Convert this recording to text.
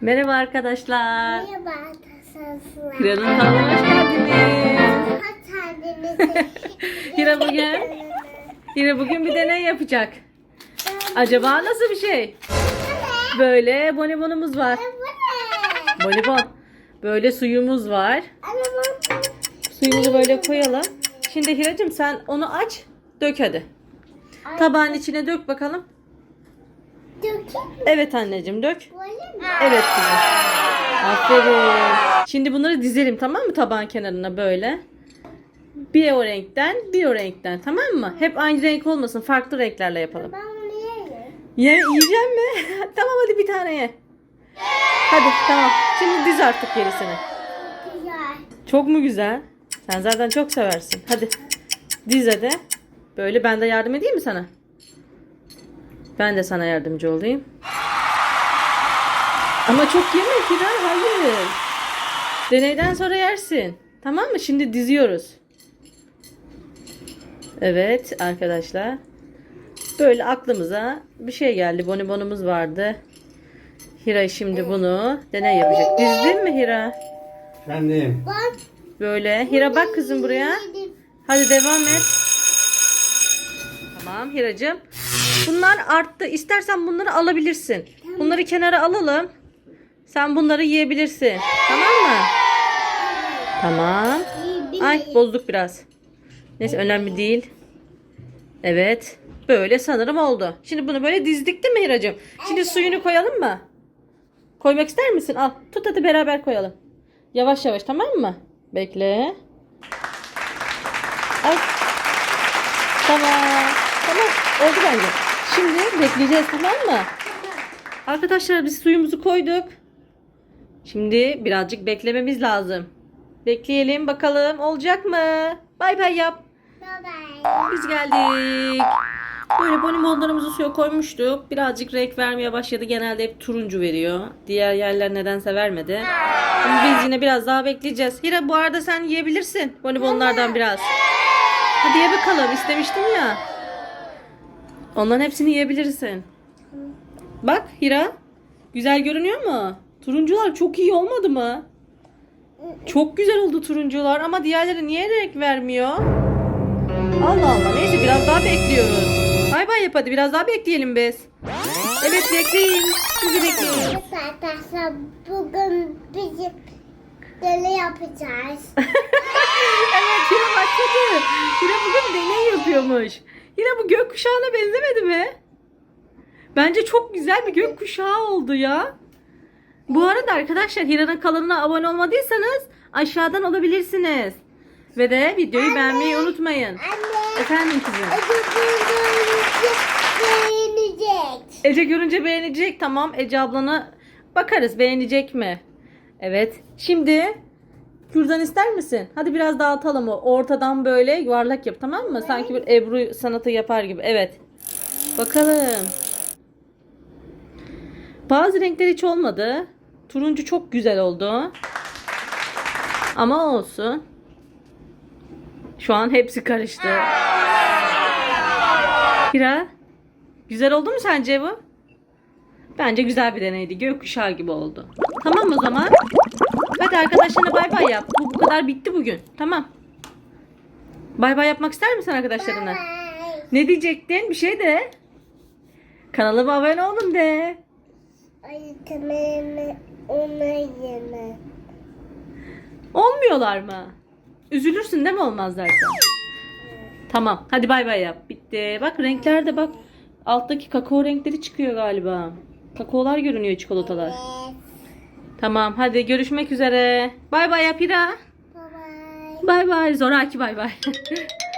Merhaba arkadaşlar. Merhaba arkadaşlar. Hira'nın kanalına hoş geldiniz. Hoş geldiniz. Hira bugün, Hira bugün bir deney yapacak. Acaba nasıl bir şey? Böyle bonibonumuz var. Bonibon. Böyle suyumuz var. Suyumuzu böyle koyalım. Şimdi Hiracığım sen onu aç. Dök hadi. Tabağın içine dök bakalım. Evet anneciğim dök. Evet kızım. Aferin. Şimdi bunları dizelim tamam mı tabağın kenarına böyle. Bir o renkten bir o renkten tamam mı? Hep aynı renk olmasın farklı renklerle yapalım. Ben bunu. Ye, yiyecek mi? tamam hadi bir tane ye. Hadi tamam. Şimdi diz artık gerisini. Güzel. Çok mu güzel? Sen zaten çok seversin. Hadi diz hadi. Böyle ben de yardım edeyim mi sana? Ben de sana yardımcı olayım. Ama çok yeme Hira. Hayır. Deneyden sonra yersin. Tamam mı? Şimdi diziyoruz. Evet arkadaşlar. Böyle aklımıza bir şey geldi. Bonibonumuz vardı. Hira şimdi bunu deney yapacak. Dizdin mi Hira? Efendim. Bak. Böyle. Hira bak kızım buraya. Hadi devam et. Tamam Hiracığım. Bunlar arttı. İstersen bunları alabilirsin. Bunları kenara alalım. Sen bunları yiyebilirsin. Tamam mı? Tamam. Ay bozduk biraz. Neyse önemli değil. Evet. Böyle sanırım oldu. Şimdi bunu böyle dizdik değil mi Hiracığım? Şimdi suyunu koyalım mı? Koymak ister misin? Al. Tut hadi beraber koyalım. Yavaş yavaş tamam mı? Bekle. Ay. Tamam. Oldu bence. Şimdi bekleyeceğiz tamam mı? Arkadaşlar biz suyumuzu koyduk. Şimdi birazcık beklememiz lazım. Bekleyelim bakalım olacak mı? Bay bay yap. Bye bye. Biz geldik. Böyle bonibonlarımızı suya koymuştuk. Birazcık renk vermeye başladı. Genelde hep turuncu veriyor. Diğer yerler nedense vermedi. Ama biz yine biraz daha bekleyeceğiz. Hira bu arada sen yiyebilirsin bonibonlardan biraz. Hadi ye bakalım. İstemiştim ya. Onların hepsini yiyebilirsin. Bak Hira. Güzel görünüyor mu? Turuncular çok iyi olmadı mı? Çok güzel oldu turuncular ama diğerleri niye renk vermiyor? Allah Allah. Neyse biraz daha bekliyoruz. Bay bay yap hadi biraz daha bekleyelim biz. Evet bekleyin. Sizi bekleyin. Arkadaşlar bugün bizim deli yapacağız. evet Hira başladı. Hira bugün deney yapıyormuş. Hira bu gökkuşağına benzemedi mi? Bence çok güzel bir gökkuşağı oldu ya. Bu arada arkadaşlar Hira'nın kanalına abone olmadıysanız aşağıdan olabilirsiniz. Ve de videoyu beğenmeyi unutmayın. Anne. Efendim kızım. beğenecek. Ece görünce beğenecek. Tamam Ece ablana bakarız beğenecek mi? Evet. Şimdi kürdan ister misin? Hadi biraz dağıtalım o. Ortadan böyle yuvarlak yap tamam mı? Sanki bir Ebru sanatı yapar gibi. Evet. Bakalım. Bazı renkler hiç olmadı. Turuncu çok güzel oldu. Ama olsun. Şu an hepsi karıştı. Hira, güzel oldu mu sence bu? Bence güzel bir deneydi. Gökkuşağı gibi oldu. Tamam o zaman. Hadi arkadaşlarına bay bay yap. Bu, bu kadar bitti bugün. Tamam. Bay bay yapmak ister misin arkadaşlarına? Ne diyecektin? Bir şey de. Kanalıma abone olun de. Ay tamam ona yeme. Olmuyorlar mı? Üzülürsün değil mi olmazlarsa? Tamam. Hadi bay bay yap. Bitti. Bak renkler de bak. Alttaki kakao renkleri çıkıyor galiba. Kakaolar görünüyor çikolatalar. Evet. Tamam hadi görüşmek üzere. Bay bay yap Hira. Bye bye. Bay bay. Zoraki bay bay.